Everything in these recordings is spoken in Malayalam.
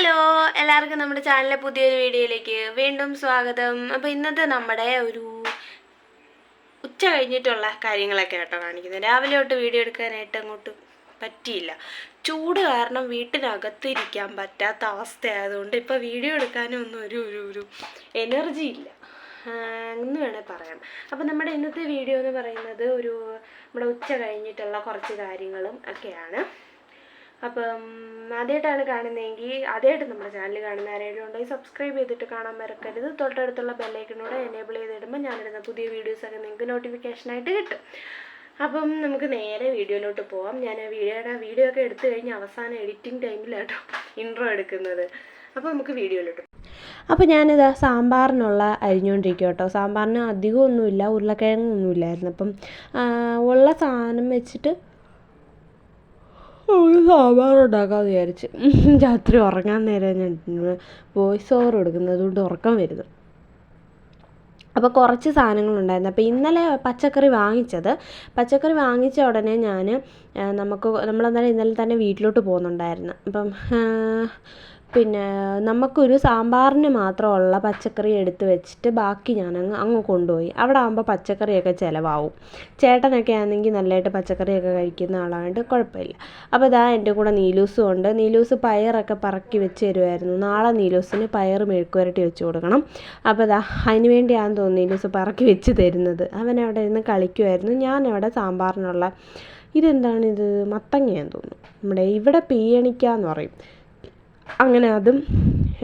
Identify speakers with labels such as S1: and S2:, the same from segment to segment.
S1: ഹലോ എല്ലാവർക്കും നമ്മുടെ ചാനലിലെ പുതിയൊരു വീഡിയോയിലേക്ക് വീണ്ടും സ്വാഗതം. അപ്പോൾ ഇന്നത്തെ നമ്മുടെ ഒരു ഉച്ച കഴിഞ്ഞിട്ടുള്ള കാര്യങ്ങളൊക്കെ കേട്ടോ കാണിക്കുന്നത്. രാവിലെ തൊട്ട് വീഡിയോ എടുക്കാനായിട്ട് അങ്ങോട്ട് പറ്റിയില്ല. ചൂട് കാരണം വീട്ടിനകത്ത് ഇരിക്കാൻ പറ്റാത്ത അവസ്ഥയായതുകൊണ്ട് ഇപ്പോൾ വീഡിയോ എടുക്കാനും ഒന്നും ഒരു ഒരു ഒരു എനർജി ഇല്ല. എന്ന് വേണേൽ പറയാം. അപ്പോൾ നമ്മുടെ ഇന്നത്തെ വീഡിയോ എന്ന് പറയുന്നത് ഒരു നമ്മുടെ ഉച്ച കഴിഞ്ഞിട്ടുള്ള കുറച്ച് കാര്യങ്ങളും ഒക്കെയാണ്. അപ്പം ആദ്യമായിട്ടാണ് കാണുന്നതെങ്കിൽ ആദ്യമായിട്ട് നമ്മുടെ ചാനൽ കാണുന്ന ആരെങ്കിലും ഉണ്ടെങ്കിൽ സബ്സ്ക്രൈബ് ചെയ്തിട്ട് കാണാൻ മറക്കരുത്. തൊട്ടടുത്തുള്ള ബെല്ലൈക്കനോട് എനേബിൾ ചെയ്തിടുമ്പോൾ ഞാനിടുന്ന പുതിയ വീഡിയോസൊക്കെ നിങ്ങൾക്ക് നോട്ടിഫിക്കേഷനായിട്ട് കിട്ടും. അപ്പം നമുക്ക് നേരെ വീഡിയോയിലോട്ട് പോവാം. ഞാൻ വീഡിയോയുടെ വീഡിയോ ഒക്കെ എടുത്തു കഴിഞ്ഞ് അവസാനം എഡിറ്റിംഗ് ടൈമിലാട്ടോ ഇൻട്രോ എടുക്കുന്നത്. അപ്പോൾ നമുക്ക് വീഡിയോയിലോട്ട് അപ്പോൾ ഞാനിത് സാമ്പാറിനുള്ള അരിഞ്ഞുകൊണ്ടിരിക്കും കേട്ടോ സാമ്പാറിന് അധികമൊന്നുമില്ല ഉരുളക്കിഴങ്ങൊന്നുമില്ലായിരുന്നു. അപ്പം ഉള്ള സാധനം വെച്ചിട്ട് സാമ്പാർ ഉണ്ടാക്കാമെന്ന് വിചാരിച്ച്. രാത്രി ഉറങ്ങാൻ നേരം ഞാൻ വോയിസ് ഓവർ കൊടുക്കുന്നത് അതുകൊണ്ട് ഉറക്കം വരുന്നു. അപ്പോൾ കുറച്ച് സാധനങ്ങളുണ്ടായിരുന്നു. അപ്പോൾ ഇന്നലെ പച്ചക്കറി വാങ്ങിച്ചത്. പച്ചക്കറി വാങ്ങിച്ച ഉടനെ ഞാൻ നമുക്ക് നമ്മളന്നേരം ഇന്നലെ തന്നെ വീട്ടിലോട്ട് പോകുന്നുണ്ടായിരുന്നു. അപ്പം പിന്നെ നമുക്കൊരു സാമ്പാറിന് മാത്രമുള്ള പച്ചക്കറി എടുത്ത് വെച്ചിട്ട് ബാക്കി ഞാനങ്ങ് അങ്ങ് കൊണ്ടുപോയി. അവിടെ ആകുമ്പോൾ പച്ചക്കറിയൊക്കെ ചിലവാവും. ചേട്ടനൊക്കെ ആണെങ്കിൽ നല്ലതായിട്ട് പച്ചക്കറിയൊക്കെ കഴിക്കുന്ന ആളായതുകൊണ്ട് കുഴപ്പമില്ല. അപ്പോൾ ഇതാ എന്റെ കൂടെ നീലൂസും ഉണ്ട്. നീലൂസ് പയറൊക്കെ പറക്കി വെച്ച് തരുമായിരുന്നു നാളെ നീലൂസിന് പയർ മെഴുക്കുവരട്ടി വെച്ച് കൊടുക്കണം. അപ്പോൾ ഇതാ അതിന് വേണ്ടിയാണെന്ന് തോന്നുന്നു നീലൂസ് പറക്കി വെച്ച് തരുന്നത്. അവൻ ഇരുന്ന് കളിക്കുമായിരുന്നു ഞാൻ അവിടെ സാമ്പാറിനുള്ള ഇതെന്താണിത്? മത്തങ്ങയാന്ന് തോന്നുന്നു. നമ്മുടെ ഇവിടെ പീയണിക്കാന്ന് പറയും. അങ്ങനെ അതും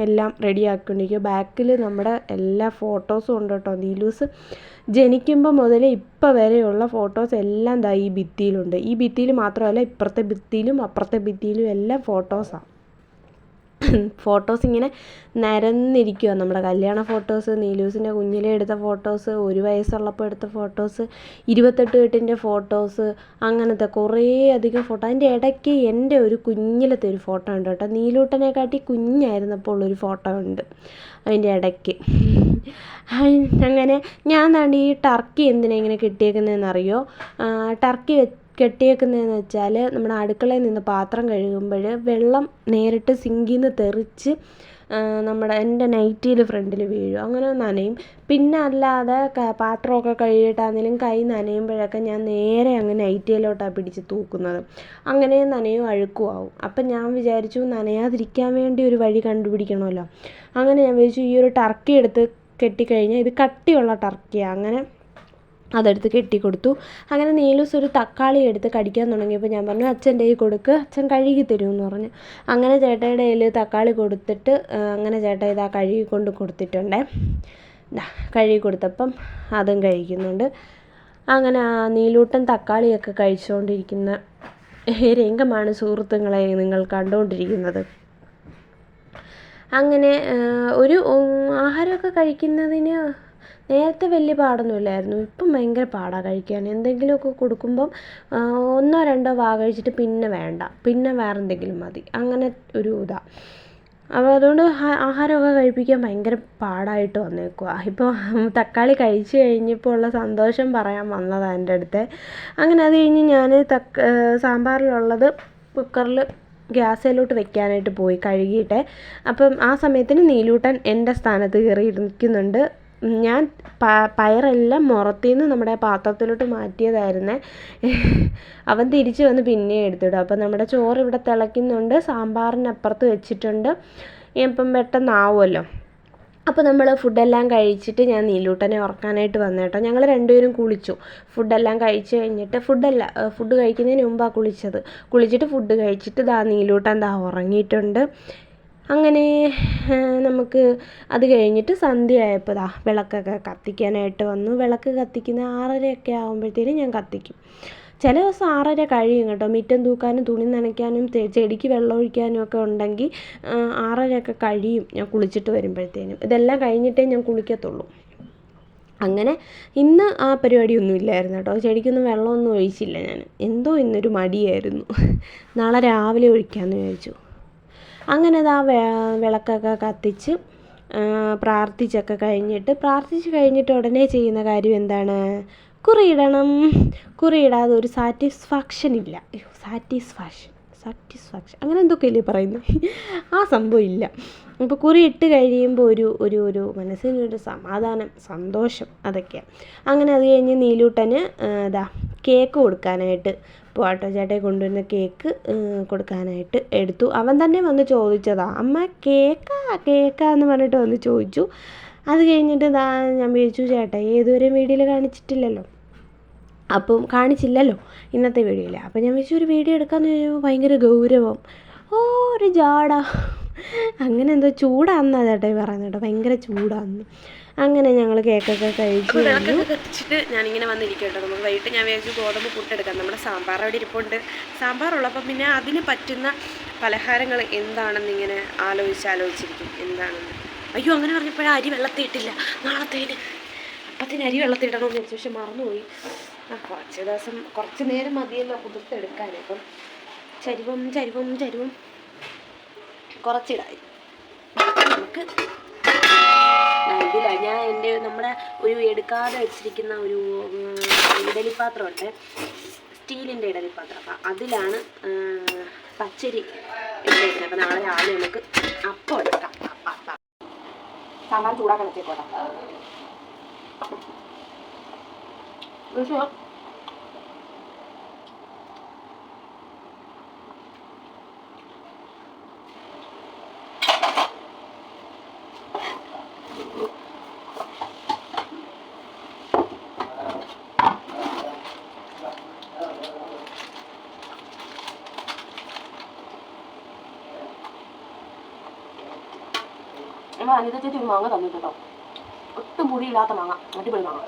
S1: എല്ലാം റെഡിയാക്കിക്കൊണ്ടിരിക്കുക. ബാക്കിൽ നമ്മുടെ എല്ലാ ഫോട്ടോസും ഉണ്ട് കേട്ടോ നീലൂസ്. ജനിക്കുമ്പോൾ മുതൽ ഇപ്പോൾ വരെയുള്ള ഫോട്ടോസ് എല്ലാം ദാ ഈ ഭിത്തിയിലുണ്ട്. ഈ ഭിത്തിയിൽ മാത്രമല്ല ഇപ്പുറത്തെ ഭിത്തിയിലും അപ്പുറത്തെ ഭിത്തിയിലും എല്ലാം ഫോട്ടോസാണ് ഫോട്ടോസ് ഇങ്ങനെ നിരന്നിരിക്കുക നമ്മുടെ കല്യാണ ഫോട്ടോസ് നീലൂസിന്റെ കുഞ്ഞിലെ എടുത്ത ഫോട്ടോസ് ഒരു വയസ്സുള്ളപ്പോൾ എടുത്ത ഫോട്ടോസ് ഇരുപത്തെട്ട് കെട്ടിന്റെ ഫോട്ടോസ് അങ്ങനത്തെ കുറേ അധികം ഫോട്ടോ. അതിന്റെ ഇടയ്ക്ക് എന്റെ ഒരു കുഞ്ഞിലത്തെ ഒരു ഫോട്ടോ ഉണ്ട് കേട്ടോ. നീലൂട്ടനെക്കാട്ടി കുഞ്ഞായിരുന്നപ്പോൾ ഉള്ളൊരു ഫോട്ടോ ഉണ്ട് അതിന്റെ ഇടയ്ക്ക്. അങ്ങനെ ഞാൻ ഈ ടർക്കി എന്തിനാ ഇങ്ങനെ കിട്ടിയേക്കുന്നതെന്നറിയോ? ടർക്കി വെ കെട്ടിയേക്കുന്നതെന്ന് വെച്ചാൽ നമ്മുടെ അടുക്കളയിൽ നിന്ന് പാത്രം കഴുകുമ്പോൾ വെള്ളം നേരിട്ട് സിങ്കിൽ നിന്ന് തെറിച്ച് നമ്മുടെ എന്റെ നൈറ്റിയിൽ ഫ്രണ്ടിൽ വീഴും. അങ്ങനെ നനയും. പിന്നെ അല്ലാതെ പാത്രമൊക്കെ കഴുകിയിട്ടാണെങ്കിലും കൈ നനയുമ്പോഴൊക്കെ ഞാൻ നേരെ അങ്ങ് നൈറ്റിയിലോട്ടാണ് പിടിച്ച് തൂക്കുന്നത്. അങ്ങനെ നനയും അഴുക്കും ആവും. അപ്പം ഞാൻ വിചാരിച്ചു നനയാതിരിക്കാൻ വേണ്ടി ഒരു വഴി കണ്ടുപിടിക്കണമല്ലോ. അങ്ങനെ ഞാൻ വിചാരിച്ചു ഈ ഒരു ടർക്കി എടുത്ത് കെട്ടിക്കഴിഞ്ഞാൽ ഇത് കട്ടിയുള്ള ടർക്കിയാണ് അങ്ങനെ അതെടുത്ത് കെട്ടിക്കൊടുത്തു. അങ്ങനെ നീലൂസ് ഒരു തക്കാളി എടുത്ത് കടിക്കാൻ തുടങ്ങിയപ്പോൾ ഞാൻ പറഞ്ഞു അച്ഛന്റെ കയ്യിൽ കൊടുക്ക് അച്ഛൻ കഴുകി തരുമെന്ന് പറഞ്ഞു. അങ്ങനെ ചേട്ടയുടെ കയ്യിൽ തക്കാളി കൊടുത്തിട്ട് അങ്ങനെ ചേട്ടാ ഇതാ കഴുകി കൊണ്ട് കൊടുത്തിട്ടുണ്ടേ. കഴുകി കൊടുത്തപ്പം അതും കഴിക്കുന്നുണ്ട്. അങ്ങനെ നീലൂട്ടൻ തക്കാളിയൊക്കെ കഴിച്ചുകൊണ്ടിരിക്കുന്ന രംഗമാണ് സുഹൃത്തുക്കളെ നിങ്ങൾ കണ്ടുകൊണ്ടിരിക്കുന്നത്. അങ്ങനെ ഒരു ആഹാരമൊക്കെ കഴിക്കുന്നതിന് നേരത്തെ വലിയ പാടൊന്നുമില്ലായിരുന്നു. ഇപ്പം ഭയങ്കര പാടാണ് കഴിക്കാൻ. എന്തെങ്കിലുമൊക്കെ കൊടുക്കുമ്പം ഒന്നോ രണ്ടോ വാ കഴിച്ചിട്ട് പിന്നെ വേണ്ട. പിന്നെ വേറെ എന്തെങ്കിലും മതി. അങ്ങനെ ഒരു ഇതാണ് അപ്പോൾ അതുകൊണ്ട് ആഹാരമൊക്കെ കഴിപ്പിക്കാൻ ഭയങ്കര പാടായിട്ട് വന്നേക്കുക ഇപ്പോൾ തക്കാളി കഴിച്ചു കഴിഞ്ഞപ്പോൾ ഉള്ള സന്തോഷം പറയാൻ വന്നതാണ് എന്റെ അടുത്ത്. അങ്ങനെ അത് കഴിഞ്ഞ് ഞാൻ തക്ക സാമ്പാറിലുള്ളത് കുക്കറിൽ ഗ്യാസിലോട്ട് വെക്കാനായിട്ട് പോയി കഴുകിയിട്ട്. അപ്പം ആ സമയത്തിന് നീലൂട്ടൻ എന്റെ സ്ഥാനത്ത് കയറി ഇരിക്കുന്നുണ്ട് ഞാൻ പയറെല്ലാം മുറത്തിൽ നിന്ന് നമ്മുടെ പാത്രത്തിലോട്ട് മാറ്റിയതായിരുന്നേ. അവൻ തിരിച്ചു വന്ന് പിന്നെയും എടുത്തിടും. അപ്പം നമ്മുടെ ചോറ് ഇവിടെ തിളയ്ക്കുന്നുണ്ട്. സാമ്പാറിനപ്പുറത്ത് വെച്ചിട്ടുണ്ട്. ഇപ്പം പെട്ടെന്നാവുമല്ലോ അപ്പോൾ നമ്മൾ ഫുഡെല്ലാം കഴിച്ചിട്ട് ഞാൻ നീലൂട്ടനെ ഉറക്കാനായിട്ട് വന്നു കേട്ടോ. ഞങ്ങൾ രണ്ടുപേരും കുളിച്ചു. ഫുഡെല്ലാം കഴിച്ച് കഴിഞ്ഞിട്ട് ഫുഡല്ല ഫുഡ് കഴിക്കുന്നതിന് മുമ്പാണ് കുളിച്ചത്. കുളിച്ചിട്ട് ഫുഡ് കഴിച്ചിട്ട് ദാ നീലൂട്ടൻ ദാ ഉറങ്ങിയിട്ടുണ്ട്. അങ്ങനെ നമുക്ക് അത് കഴിഞ്ഞിട്ട് സന്ധ്യ ആയപ്പോൾ ദാ വിളക്കൊക്കെ കത്തിക്കാനായിട്ട് വന്നു. വിളക്ക് കത്തിക്കുന്ന ആറരയൊക്കെ ആകുമ്പോഴത്തേനും ഞാൻ കത്തിക്കും. ചില ദിവസം ആറര കഴിയും കേട്ടോ. മിറ്റം തൂക്കാനും തുണി നനയ്ക്കാനും ചെടിക്ക് വെള്ളം ഒഴിക്കാനും ഒക്കെ ഉണ്ടെങ്കിൽ ആറരയൊക്കെ കഴിയും ഞാൻ കുളിച്ചിട്ട് വരുമ്പോഴത്തേനും. ഇതെല്ലാം കഴിഞ്ഞിട്ടേ ഞാൻ കുളിക്കത്തുള്ളൂ. അങ്ങനെ ഇന്ന് ആ പരിപാടിയൊന്നും ഇല്ലായിരുന്നു കേട്ടോ. ചെടിക്കൊന്നും വെള്ളമൊന്നും ഒഴിച്ചില്ല ഞാൻ. എന്തോ ഇന്നൊരു മടിയായിരുന്നു. നാളെ രാവിലെ ഒഴിക്കാമെന്ന് വിചാരിച്ചു. അങ്ങനെ ആ വിളക്കൊക്കെ കത്തിച്ച് പ്രാർത്ഥിച്ചൊക്കെ കഴിഞ്ഞിട്ട് പ്രാർത്ഥിച്ച് കഴിഞ്ഞിട്ട് ഉടനെ ചെയ്യുന്ന കാര്യം എന്താണ്? കുറിയിടണം. കുറിയിടാതെ ഒരു സാറ്റിസ്ഫാക്ഷൻ ഇല്ല. സാറ്റിസ്ഫാക്ഷൻ സാറ്റിസ്ഫാക്ഷൻ അങ്ങനെ എന്തൊക്കെയല്ലേ പറയുന്നത് ആ സംഭവം ഇല്ല. അപ്പോൾ കുറി ഇട്ട് കഴിയുമ്പോൾ ഒരു ഒരു ഒരു മനസ്സിനൊരു സമാധാനം സന്തോഷം അതൊക്കെയാണ് അങ്ങനെ അത് കഴിഞ്ഞ് നീലൂട്ടന് ഇതാ കേക്ക് കൊടുക്കാനായിട്ട് പോട്ടോ ചേട്ടയെ കൊണ്ടുവരുന്ന കേക്ക് കൊടുക്കാനായിട്ട് എടുത്തു. അവൻ തന്നെ വന്ന് ചോദിച്ചതാ അമ്മ കേക്കാ കേക്കാ എന്ന് പറഞ്ഞിട്ട് വന്ന് ചോദിച്ചു. അത് കഴിഞ്ഞിട്ട് ദാ ഞാൻ വിളിച്ചു ചേട്ടാ ഏതുവരെയും വീഡിയോയിൽ കാണിച്ചിട്ടില്ലല്ലോ. അപ്പം കാണിച്ചില്ലല്ലോ ഇന്നത്തെ വീഡിയോയിൽ. അപ്പം ഞാൻ വെച്ചു ഒരു വീഡിയോ എടുക്കാമെന്ന് ചോദിച്ചപ്പോൾ ഭയങ്കര ഗൗരവം. ഓ ഒരു ജാട. അങ്ങനെ എന്തോ ചൂടാന്നാ ചേട്ടായി പറയുന്നത് കേട്ടോ ഭയങ്കര ചൂടാന്ന്. അങ്ങനെ ഞങ്ങൾ കേക്കൊക്കെ കഴിച്ചു കത്തിച്ചിട്ട് ഞാനിങ്ങനെ വന്നിരിക്കട്ടോ നമുക്ക് വൈകിട്ട് ഞാൻ വിചാരിച്ചു ഗോതമ്പ് പുട്ടെടുക്കാം നമ്മുടെ സാമ്പാർ അവിടെ ഇരിപ്പുണ്ട്. സാമ്പാറുള്ളപ്പം പിന്നെ അതിന് പറ്റുന്ന പലഹാരങ്ങൾ എന്താണെന്ന് ഇങ്ങനെ ആലോചിച്ച് ആലോചിച്ചിരിക്കും എന്താണെന്ന്. അയ്യോ അങ്ങനെ പറഞ്ഞപ്പോഴേ അരി വെള്ളത്തിയിട്ടില്ല. നാളത്തേന്. അപ്പത്തിന് അരി വെള്ളത്തിയിടണമെന്ന് വിചാരിച്ചു. പക്ഷെ മറന്നുപോയി. ആ കുറച്ച് ദിവസം കുറച്ച് നേരം മതിയല്ലോ കുതിർത്തെടുക്കാൻ അപ്പം ചരിവും ചരിവും ചരിവും കുറച്ചിടായി നമുക്ക് ഇതില്ല ഞാൻ എന്റെ നമ്മുടെ ഒരു എടുക്കാതെ വെച്ചിരിക്കുന്ന ഒരു ഇഡലിപ്പാത്രമുണ്ട്. സ്റ്റീലിന്റെ ഇഡലിപ്പാത്രം. അപ്പം അതിലാണ് പച്ചരി ഇട്ടേക്കുന്നത്. അപ്പം നാളെ രാവിലെ നമുക്ക് അപ്പം എടുക്കാം. സാമാൻ ചൂടാക്കാൻ വെച്ചേക്കോട്ടെ പക്ഷേ നമ്മൾ അനിത ചേച്ചി ഒരു മാങ്ങ തന്നിട്ട് കേട്ടോ. ഒട്ടും പുളിയില്ലാത്ത മാങ്ങ. അടിപൊളി മാങ്ങ.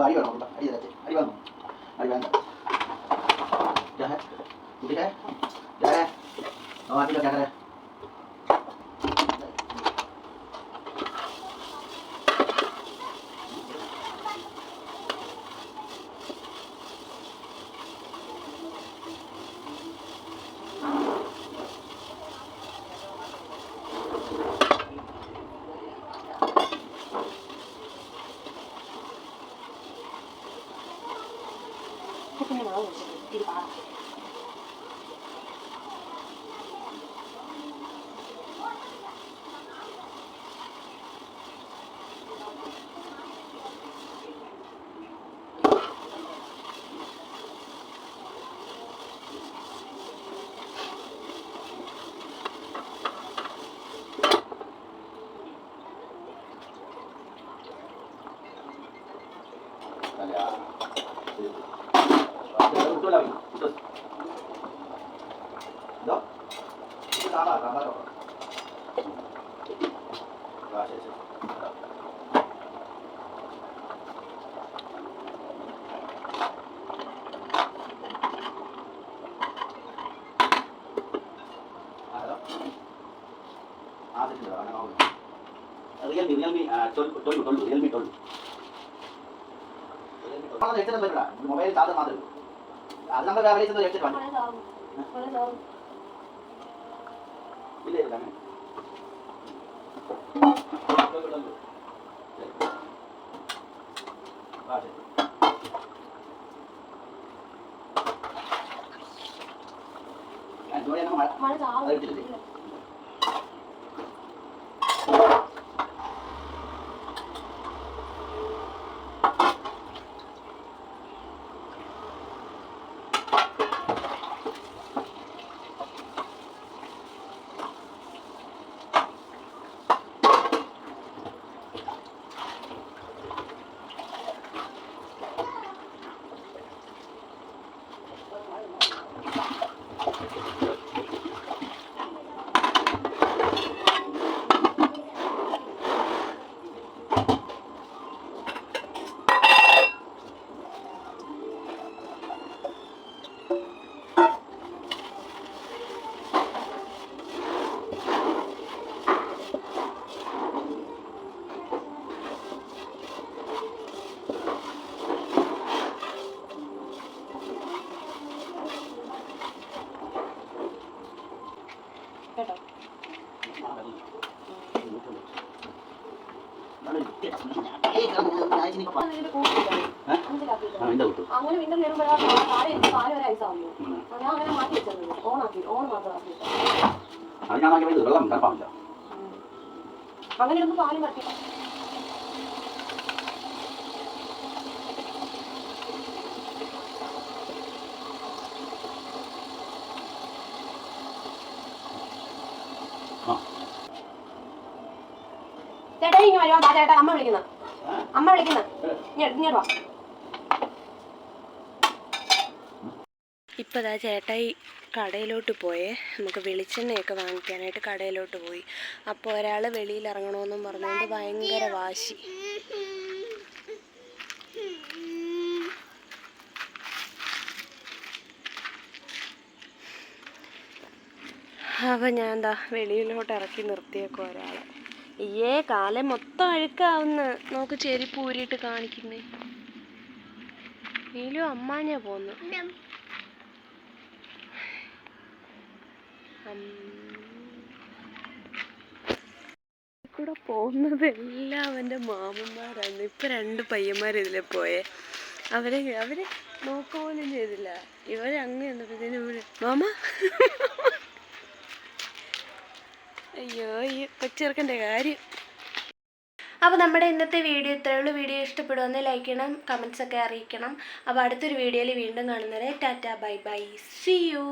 S2: Bapak ada 他今天晚上我们就哔哩。தொல்கு தொல்கு தொல்கு எல்பி தொல்கு எடுத்துட்டு போயிருக்கா அது எடுத்து எடுத்துட்டு അങ്ങനെ
S1: പിന്നെ വരുമ്പോഴാണ് താഴെ ഇരുന്ന് പാൽ വരെ ഐസാവുന്നു ഞാൻ അങ്ങനെ മാറ്റി വെച്ചത് ഓണാക്കി ഓൺ ആക്കിയിട്ട്
S2: അത് ഞാൻ നോക്കിയപ്പോൾ വെള്ളം തണുപ്പാവില്ല
S1: അങ്ങനെ ഇരുന്ന് പാലും കട്ടി ചേട്ടാ ഇങ്ങനെ വരുവാ ചേട്ടാ അമ്മ വിളിക്കുന്ന അമ്മ വിളിക്കുന്ന ഇങ്ങോട്ട് വാ ഇപ്പോൾ അതാ ചേട്ടായി കടയിലോട്ട് പോയേ. നമുക്ക് വെളിച്ചെണ്ണയൊക്കെ വാങ്ങിക്കാനായിട്ട് കടയിലോട്ട് പോയി. അപ്പോൾ ഒരാൾ വെളിയിൽ ഇറങ്ങണമെന്നും പറഞ്ഞുകൊണ്ട് ഭയങ്കര വാശി. അപ്പം ഞാൻ എന്താ വെളിയിലോട്ട് ഇറക്കി നിർത്തിയേക്കോ ഒരാളെ. അയ്യേ കാലം മൊത്തം അഴുക്കാവുന്ന. നമുക്ക് ചെരുപ്പ് ഊരിയിട്ട് കാണിക്കുന്നേ. നീലും അമ്മാഞ്ഞാ പോന്നു കൂടെ പോകുന്നത് എല്ലാം അവന്റെ മാമന്മാരാണ്. ഇപ്പൊ രണ്ട് പയ്യന്മാർ ഇതിലെ പോയേ. അവരെ അവർ നോക്ക പോലും ചെയ്തില്ല. ഇവർ അങ്ങ് ചെന്നപ്പോഴത്തേനും മാമ. അയ്യോ ഈ കൊച്ചിറക്കന്റെ കാര്യം. അപ്പോൾ നമ്മുടെ ഇന്നത്തെ വീഡിയോ ഇത്രയേ ഉള്ളൂ. വീഡിയോ ഇഷ്ടപ്പെടുമെന്ന് ലൈക്ക് ചെയ്യണം കമൻസ് ഒക്കെ അറിയിക്കണം. അപ്പോൾ അടുത്തൊരു വീഡിയോയിൽ വീണ്ടും കാണുന്നവരെ Tata bye by. See you